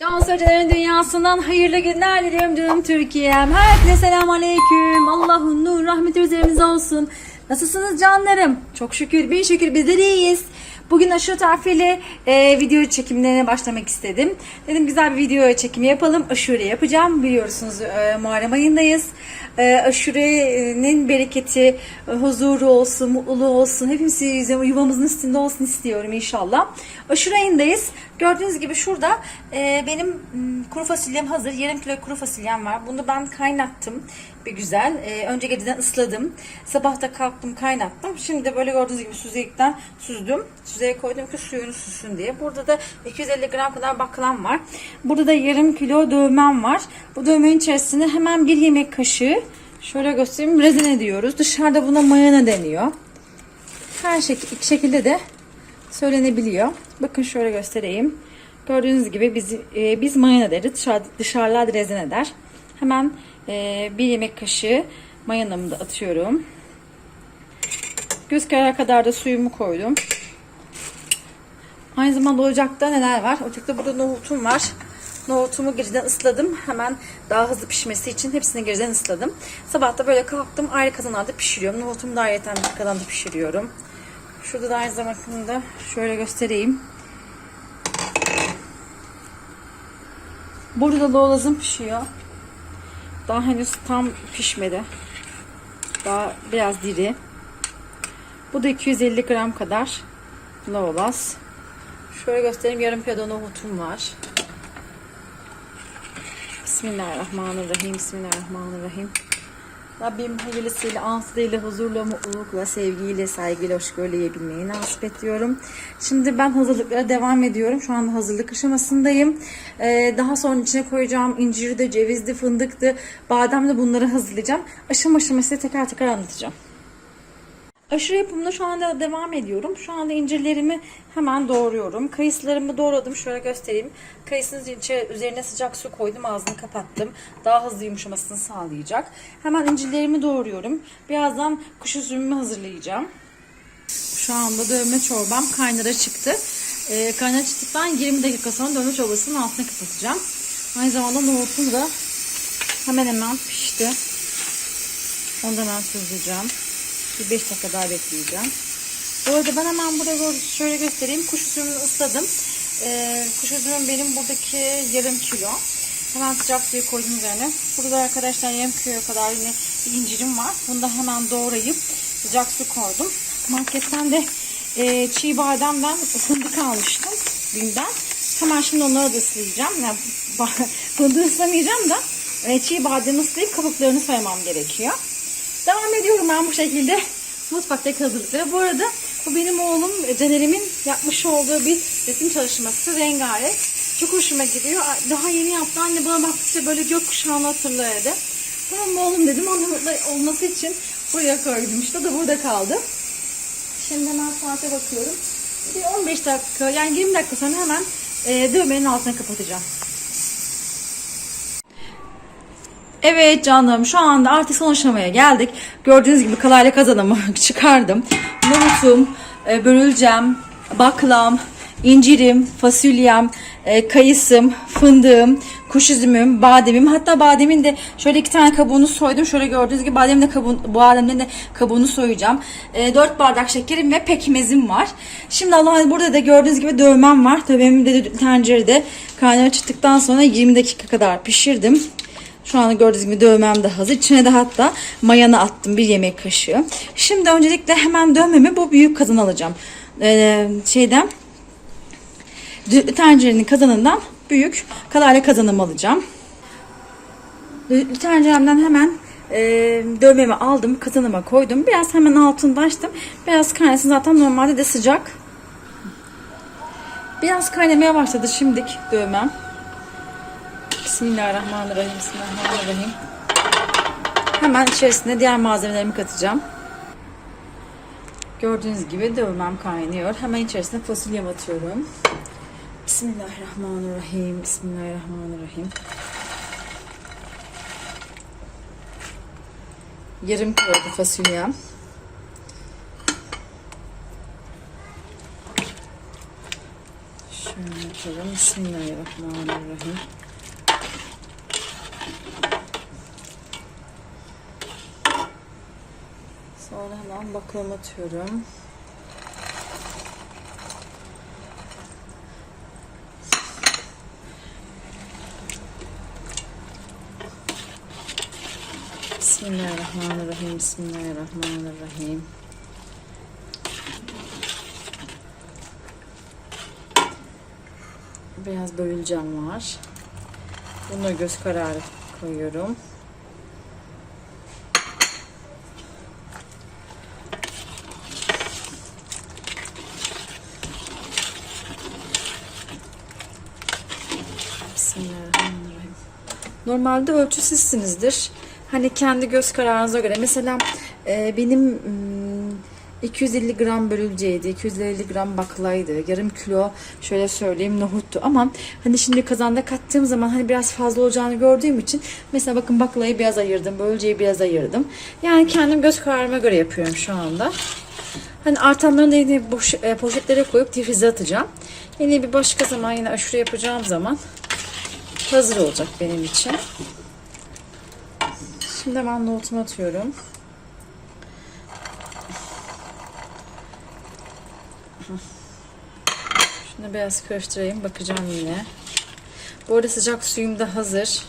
Can Sözcülerin dünyasından hayırlı günler diliyorum canım Türkiye'm. Herkese selam aleyküm. Allah'ın nur rahmeti üzerimize olsun. Nasılsınız canlarım? Çok şükür, bin şükür bizler iyiyiz. Bugün aşure tarifiyle e, video çekimlerine başlamak istedim. Dedim güzel bir video çekimi yapalım. Aşure yapacağım. Biliyorsunuz e, Muharrem ayındayız. E, aşurenin bereketi, e, huzuru olsun, mutluluğu olsun. Hepimiz yuvamızın üstünde olsun istiyorum inşallah. Aşure ayındayız. Gördüğünüz gibi şurada e, benim kuru fasulyem hazır. Yarım kilo kuru fasulyem var. Bunu ben kaynattım bir güzel. E, önce geceden ısladım. Sabah da kalktım kaynattım. Şimdi de böyle gördüğünüz gibi süzgeçten süzdüm. Süzeye koydum ki suyunu süzsün diye. Burada da 250 gram kadar baklam var. Burada da yarım kilo dövmem var. Bu dövmenin içerisine hemen bir yemek kaşığı şöyle göstereyim rezene diyoruz. Dışarıda buna mayana deniyor. Her şek- şekilde de söylenebiliyor. Bakın şöyle göstereyim. Gördüğünüz gibi biz e, biz mayana deriz. Dışarı, dışarılar rezene der. Hemen e, bir yemek kaşığı mayanamı da atıyorum. Göz kararı kadar da suyumu koydum. Aynı zamanda ocakta neler var? Ocakta burada nohutum var. Nohutumu geceden ısladım. Hemen daha hızlı pişmesi için hepsini geceden ısladım. Sabah da böyle kalktım ayrı kazanlarda pişiriyorum. Nohutumu da ayrıca bir kazanda pişiriyorum. Şurada da aynı zamanda şöyle göstereyim. Burada da loğlazım pişiyor. Daha henüz tam pişmedi. Daha biraz diri. Bu da 250 gram kadar loğlaz. Şöyle göstereyim. Yarım kilo nohutum var. Bismillahirrahmanirrahim. Bismillahirrahmanirrahim. Rabbim hayırlısıyla, ansızıyla, huzurla, mutlulukla, sevgiyle, saygıyla, hoşgörüyle yiyebilmeyi nasip et. Şimdi ben hazırlıklara devam ediyorum. Şu anda hazırlık aşamasındayım. Ee, daha sonra içine koyacağım inciri de, cevizdi, fındıktı, badem de bunları hazırlayacağım. Aşama aşama size tekrar tekrar anlatacağım. Aşırı yapımına şu anda devam ediyorum. Şu anda incirlerimi hemen doğruyorum. Kayısılarımı doğradım. Şöyle göstereyim. Kayısının içe- üzerine sıcak su koydum. Ağzını kapattım. Daha hızlı yumuşamasını sağlayacak. Hemen incirlerimi doğruyorum. Birazdan kuş üzümümü hazırlayacağım. Şu anda dövme çorbam kaynara çıktı. Ee, kaynara çıktıktan 20 dakika sonra dövme çorbasının altını kapatacağım. Aynı zamanda nohutum da hemen hemen pişti. Onu da hemen süzeceğim. Bir 5 dakika daha bekleyeceğim. Bu arada ben hemen burada gör- şöyle göstereyim. Kuş üzümünü ısladım. Ee, kuş üzümüm benim buradaki yarım kilo. Hemen sıcak suyu koydum üzerine. Burada arkadaşlar yarım kilo kadar yine bir incirim var. Bunu da hemen doğrayıp sıcak su koydum. Marketten de e, çiğ bademden fındık almıştım günden. Hemen şimdi onları da ıslayacağım. Yani, fındığı ıslamayacağım da e, çiğ bademi ıslayıp kabuklarını soymam gerekiyor. Devam ediyorum ben bu şekilde mutfaktaki hazırlıklara. Bu arada bu benim oğlum Caner'imin yapmış olduğu bir resim çalışması rengarenk. Çok hoşuma gidiyor. Daha yeni yaptı. Anne bana baktıkça böyle gökkuşağını hatırladı. Tamam oğlum dedim. Onun mutlu olması için buraya koydum işte. O da burada kaldı. Şimdi hemen saate bakıyorum. Bir 15 dakika yani 20 dakika sonra hemen e, dövmenin altına kapatacağım. Evet canım şu anda artık son aşamaya geldik. Gördüğünüz gibi kalayla kazanımı çıkardım. Nohutum, e, börülcem, baklam, incirim, fasulyem, e, kayısım, fındığım, kuş üzümüm, bademim. Hatta bademin de şöyle iki tane kabuğunu soydum. Şöyle gördüğünüz gibi bademin de kabuğunu, bademden de kabuğunu soyacağım. E, 4 bardak şekerim ve pekmezim var. Şimdi Allah'ın burada da gördüğünüz gibi dövmem var. Dövmemi de tencerede kaynara çıktıktan sonra 20 dakika kadar pişirdim. Şu anda gördüğünüz gibi dövmem de hazır. İçine de hatta mayanı attım bir yemek kaşığı. Şimdi öncelikle hemen dövmemi bu büyük kazan alacağım. Ee, şeyden tencerenin kazanından büyük kalayla kazanımı alacağım. Tenceremden hemen e, dövmemi aldım kazanıma koydum. Biraz hemen altını açtım. Biraz kaynasın zaten normalde de sıcak. Biraz kaynamaya başladı şimdik dövmem. Bismillahirrahmanirrahim. Bismillahirrahmanirrahim. Hemen içerisine diğer malzemelerimi katacağım. Gördüğünüz gibi dövmem kaynıyor. Hemen içerisine fasulyemi atıyorum. Bismillahirrahmanirrahim. Bismillahirrahmanirrahim. Yarım kilo fasulyem. Şöyle atalım. Bismillahirrahmanirrahim. Sonra bakalım atıyorum. Bismillahirrahmanirrahim. Bismillahirrahmanirrahim. Biraz böleceğim var. Bunu göz kararı koyuyorum. Bismillahirrahmanirrahim. Normalde ölçü sizsinizdir. Hani kendi göz kararınıza göre. Mesela e, benim mm, 250 gram börülceydi, 250 gram baklaydı, yarım kilo şöyle söyleyeyim nohuttu. Ama hani şimdi kazanda kattığım zaman hani biraz fazla olacağını gördüğüm için mesela bakın baklayı biraz ayırdım, börülceyi biraz ayırdım. Yani kendim göz kararıma göre yapıyorum şu anda. Hani artanlarını da yine boş, e, poşetlere koyup difrize atacağım. Yine bir başka zaman yine aşure yapacağım zaman hazır olacak benim için. Şimdi hemen nohutumu atıyorum. Şunu biraz karıştırayım. Bakacağım yine. Bu arada sıcak suyum da hazır.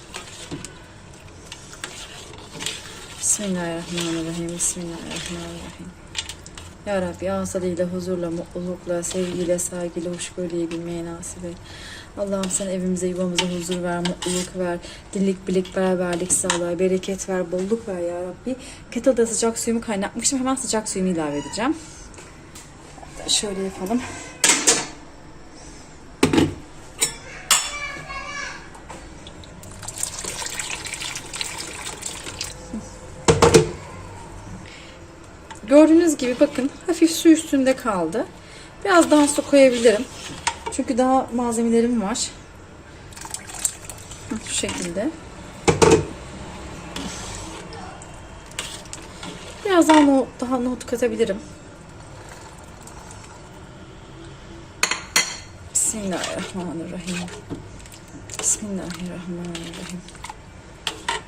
Bismillahirrahmanirrahim. Bismillahirrahmanirrahim. Ya Rabbi ağzıyla, huzurla, mutlulukla, sevgiyle, saygıyla, hoşgörüyle bilmeyi nasip et. Allah'ım sen evimize, yuvamıza huzur ver, mutluluk ver, dillik birlik, beraberlik sağla, bereket ver, bolluk ver ya Rabbi. Kettle'da sıcak suyumu kaynatmıştım. Hemen sıcak suyumu ilave edeceğim. Şöyle yapalım. Gördüğünüz gibi bakın hafif su üstünde kaldı. Biraz daha su koyabilirim. Çünkü daha malzemelerim var. Şu şekilde. Biraz daha nohut, daha nohut katabilirim. Bismillahirrahmanirrahim. Bismillahirrahmanirrahim.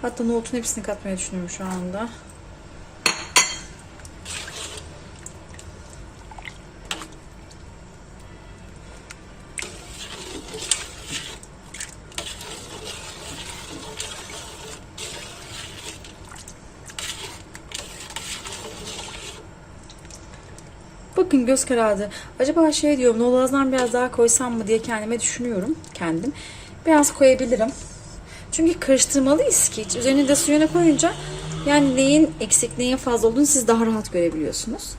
Hatta nohutun hepsini katmayı düşünüyorum şu anda. Bakın göz karardı. Acaba şey diyorum Nolaz'dan biraz daha koysam mı diye kendime düşünüyorum. Kendim. Biraz koyabilirim. Çünkü karıştırmalıyız ki. Üzerine de suyunu koyunca yani neyin eksik neyin fazla olduğunu siz daha rahat görebiliyorsunuz.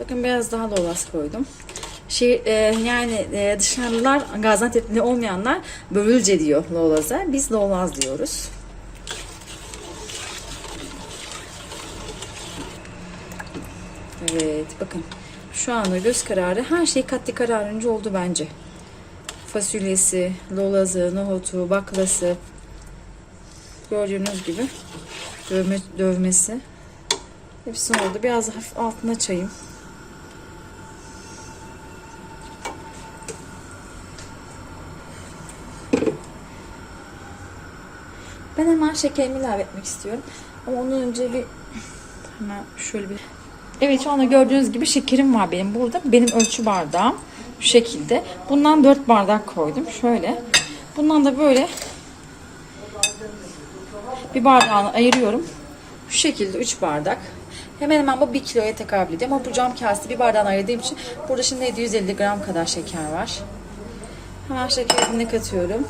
Bakın biraz daha Nolaz koydum. Şey, e, yani e, dışarılar Gaziantep'li olmayanlar börülce diyor Lolaz'a. Biz Lolaz diyoruz. Evet bakın şu anda göz kararı her şey katli kararınca oldu bence. Fasulyesi, lolazı, nohutu, baklası gördüğünüz gibi dövme, dövmesi hepsi oldu. Biraz hafif altına çayım. Ben hemen şekerimi ilave etmek istiyorum. Ama ondan önce bir hemen şöyle bir Evet şu anda gördüğünüz gibi şekerim var benim burada. Benim ölçü bardağım şu şekilde. Bundan 4 bardak koydum. Şöyle. Bundan da böyle bir bardağını ayırıyorum. Şu şekilde 3 bardak. Hemen hemen bu 1 kiloya tekabül ediyor. Ama bu cam kasesi bir bardağını ayırdığım için burada şimdi 750 gram kadar şeker var. Hemen şekerini katıyorum.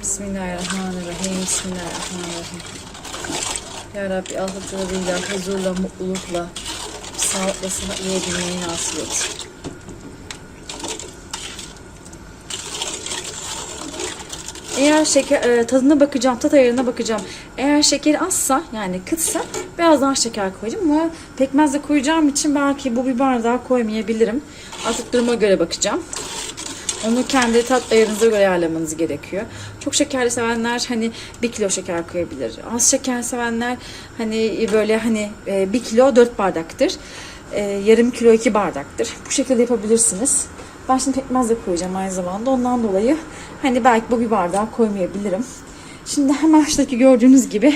Bismillahirrahmanirrahim. Bismillahirrahmanirrahim. Ya Rabbi ahlatlarıyla, huzurla, mutlulukla, sağlıkla sana yiyebilmeyi nasip et. Eğer şeker e, tadına bakacağım, tat ayarına bakacağım. Eğer şekeri azsa yani kıtsa biraz daha şeker koyacağım ama pekmez de koyacağım için belki bu bir bardağı koymayabilirim. Artık duruma göre bakacağım. Onu kendi tat ayarınıza göre ayarlamanız gerekiyor. Çok şekerli sevenler hani bir kilo şeker koyabilir. Az şeker sevenler hani böyle hani e, bir kilo dört bardaktır. e, yarım kilo iki bardaktır. Bu şekilde yapabilirsiniz. Ben şimdi pekmez de koyacağım aynı zamanda. Ondan dolayı hani belki bu bir bardağı koymayabilirim. Şimdi hemen şuradaki gördüğünüz gibi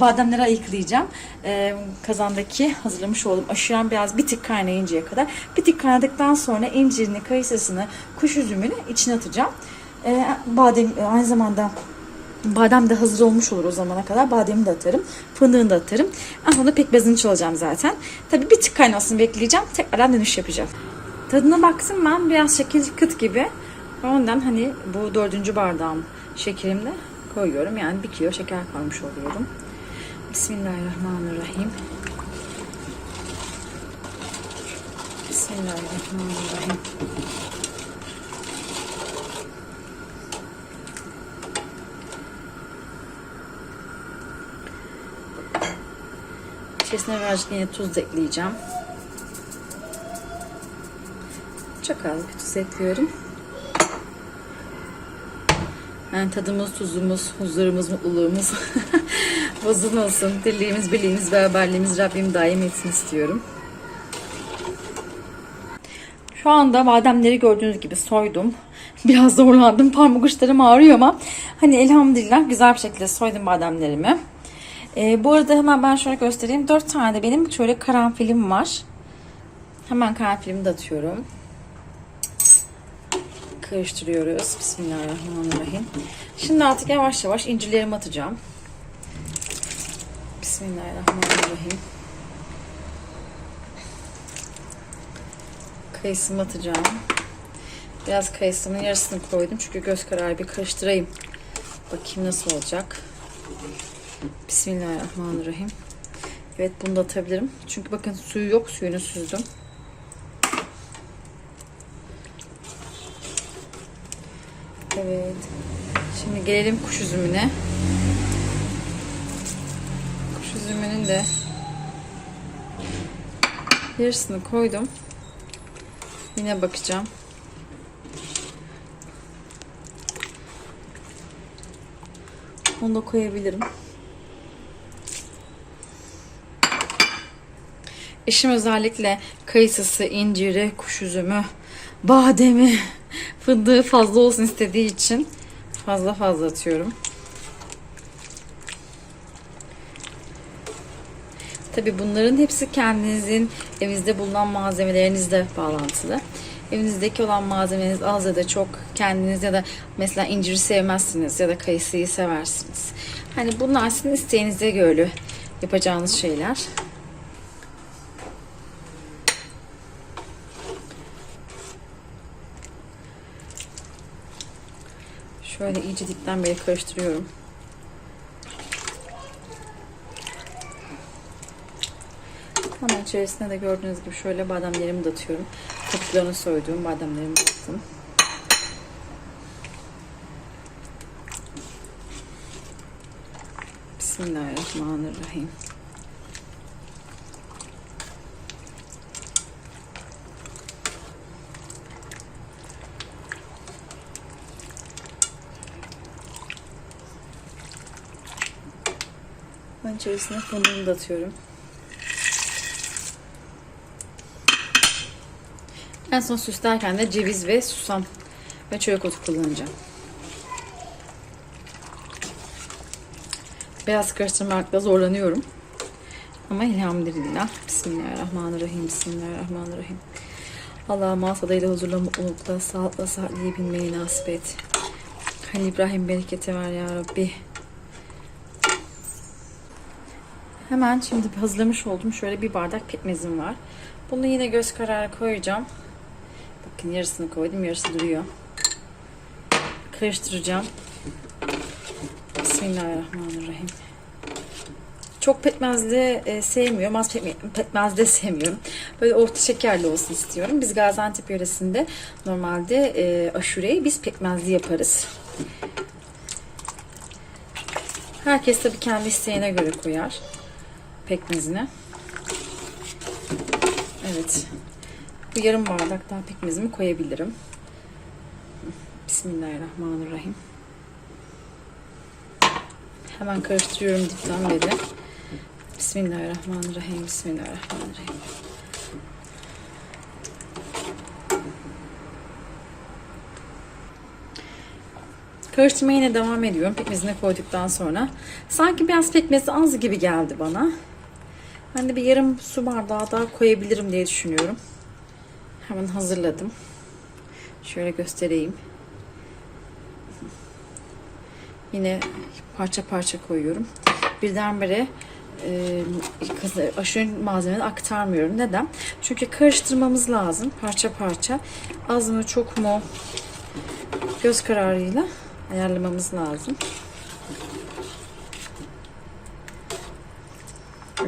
bademleri ayıklayacağım. Ee, kazandaki hazırlamış olduğum aşuren biraz bir tık kaynayıncaya kadar. Bir tık kaynadıktan sonra incirini, kayısısını, kuş üzümünü içine atacağım. Ee, badem aynı zamanda badem de hazır olmuş olur o zamana kadar. Bademi de atarım. Fındığını da atarım. En sonunda pekmezini çalacağım zaten. Tabii bir tık kaynasını bekleyeceğim. Tekrardan dönüş yapacağım. Tadına baksın ben biraz şekil kıt gibi. Ondan hani bu dördüncü bardağım şekerimle koyuyorum. Yani bir kilo şeker koymuş oluyorum. Bismillahirrahmanirrahim. Bismillahirrahmanirrahim. İçerisine birazcık yine tuz da ekleyeceğim. Çok az bir tuz ekliyorum. Yani tadımız, tuzumuz, huzurumuz, mutluluğumuz bozulmasın. Dirliğimiz, birliğimiz, beraberliğimiz Rabbim daim etsin istiyorum. Şu anda bademleri gördüğünüz gibi soydum. Biraz zorlandım. Parmak uçlarım ağrıyor ama hani elhamdülillah güzel bir şekilde soydum bademlerimi. Ee, bu arada hemen ben şöyle göstereyim. 4 tane de benim şöyle karanfilim var. Hemen karanfilimi de atıyorum. Karıştırıyoruz. Bismillahirrahmanirrahim. Şimdi artık yavaş yavaş incirlerimi atacağım. Bismillahirrahmanirrahim. Kayısımı atacağım. Biraz kayısımın yarısını koydum. Çünkü göz kararı bir karıştırayım. Bakayım nasıl olacak. Bismillahirrahmanirrahim. Evet bunu da atabilirim. Çünkü bakın suyu yok. Suyunu süzdüm. Evet. Şimdi gelelim kuş üzümüne. Kuş üzümünün de yarısını koydum. Yine bakacağım. Onu da koyabilirim. Eşim özellikle kayısısı, inciri, kuş üzümü, bademi, fındığı fazla olsun istediği için fazla fazla atıyorum. Tabi bunların hepsi kendinizin evinizde bulunan malzemelerinizle bağlantılı. Evinizdeki olan malzemeniz az ya da çok kendiniz ya da mesela inciri sevmezsiniz ya da kayısıyı seversiniz. Hani bunlar sizin isteğinize göre yapacağınız şeyler. Şöyle iyice dipten beri karıştırıyorum. Hemen içerisine de gördüğünüz gibi şöyle bademlerimi de atıyorum. Kabuklarını soyduğum bademlerimi de attım. Bismillahirrahmanirrahim. İçerisine fındığımı da atıyorum. En son süslerken de ceviz ve susam ve çörek otu kullanacağım. Biraz karıştırmakta zorlanıyorum. Ama elhamdülillah. Bismillahirrahmanirrahim. Bismillahirrahmanirrahim. Allah'ım asadayla huzurla, mutlulukla, sağlıkla, sağlıkla bilmeyi nasip et. Halil İbrahim bereketi ver ya Rabbi. Hemen şimdi hazırlamış olduğum şöyle bir bardak pekmezim var. Bunu yine göz kararı koyacağım. Bakın yarısını koydum, yarısı duruyor. Karıştıracağım. Bismillahirrahmanirrahim. Çok pekmezli e, sevmiyorum. Az pekme, pekmez de sevmiyorum. Böyle orta şekerli olsun istiyorum. Biz Gaziantep yöresinde normalde e, aşureyi biz pekmezli yaparız. Herkes tabii kendi isteğine göre koyar pekmezine. Evet. Bu yarım bardak daha pekmezimi koyabilirim. Bismillahirrahmanirrahim. Hemen karıştırıyorum dipten beri. Bismillahirrahmanirrahim. Bismillahirrahmanirrahim. Karıştırmaya yine devam ediyorum pekmezine koyduktan sonra. Sanki biraz pekmezi az gibi geldi bana. Ben de bir yarım su bardağı daha koyabilirim diye düşünüyorum. Hemen hazırladım. Şöyle göstereyim. Yine parça parça koyuyorum. Birdenbire e, aşırı malzemeleri aktarmıyorum. Neden? Çünkü karıştırmamız lazım parça parça. Az mı çok mu göz kararıyla ayarlamamız lazım.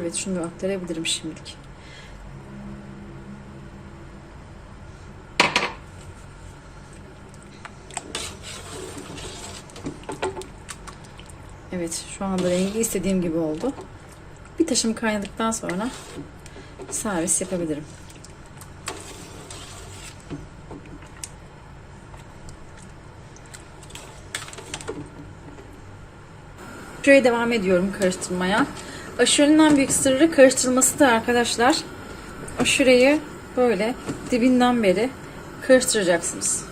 Evet şunu aktarabilirim şimdilik. Evet şu anda rengi istediğim gibi oldu. Bir taşım kaynadıktan sonra servis yapabilirim. Şuraya devam ediyorum karıştırmaya. Aşurenin en büyük sırrı karıştırılmasıdır arkadaşlar. Aşureyi böyle dibinden beri karıştıracaksınız.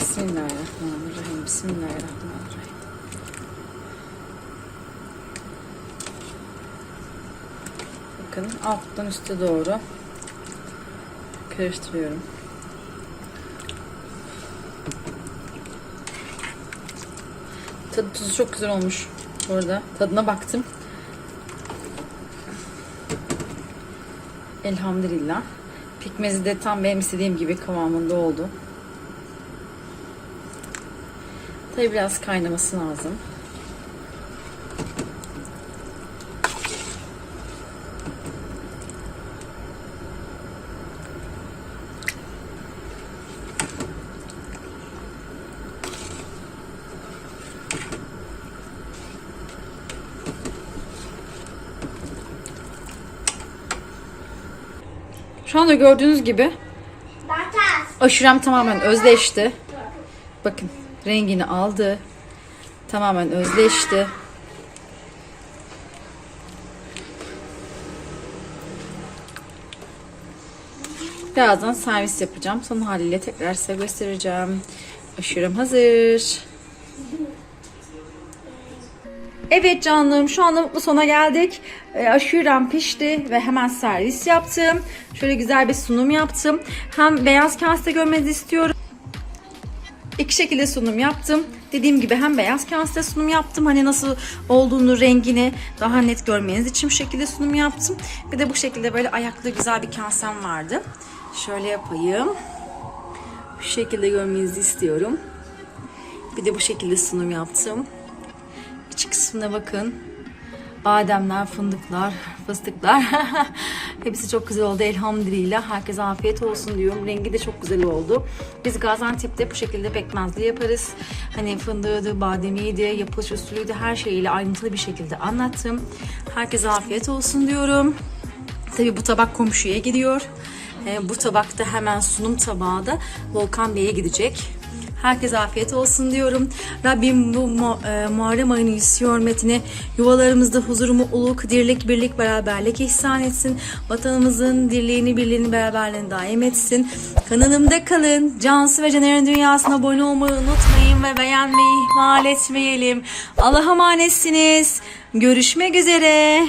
Bismillahirrahmanirrahim. Bismillahirrahmanirrahim. Bakın alttan üste doğru karıştırıyorum. Tadı tuzu çok güzel olmuş. Bu tadına baktım. Elhamdülillah. Pekmezi de tam benim istediğim gibi kıvamında oldu. Tabii biraz kaynaması lazım. Şu anda gördüğünüz gibi aşurem tamamen özleşti. Bakın rengini aldı. Tamamen özleşti. Birazdan servis yapacağım. Son haliyle tekrar size göstereceğim. Aşurem hazır. Evet canlarım şu anda mutlu sona geldik. E, aşurem pişti ve hemen servis yaptım. Şöyle güzel bir sunum yaptım. Hem beyaz kase görmenizi istiyorum. İki şekilde sunum yaptım. Dediğim gibi hem beyaz kase sunum yaptım. Hani nasıl olduğunu, rengini daha net görmeniz için bu şekilde sunum yaptım. Bir de bu şekilde böyle ayaklı güzel bir kasem vardı. Şöyle yapayım. Bu şekilde görmenizi istiyorum. Bir de bu şekilde sunum yaptım. İç kısmına bakın. Bademler, fındıklar, fıstıklar. Hepsi çok güzel oldu elhamdülillah. Herkese afiyet olsun diyorum. Rengi de çok güzel oldu. Biz Gaziantep'te bu şekilde pekmezli yaparız. Hani fındığıydı, bademiydi, yapılış usulüydü her şeyiyle ayrıntılı bir şekilde anlattım. Herkese afiyet olsun diyorum. Tabii bu tabak komşuya gidiyor. Ee, bu tabakta hemen sunum tabağı da Volkan Bey'e gidecek. Herkese afiyet olsun diyorum. Rabbim bu e, Muharrem ayının yüzü hürmetine yuvalarımızda huzur, mutluluk, dirlik, birlik, beraberlik ihsan etsin. Vatanımızın dirliğini, birliğini, beraberliğini daim etsin. Kanalımda kalın. Cansı ve Caner'in dünyasına abone olmayı unutmayın ve beğenmeyi ihmal etmeyelim. Allah'a emanetsiniz. Görüşmek üzere.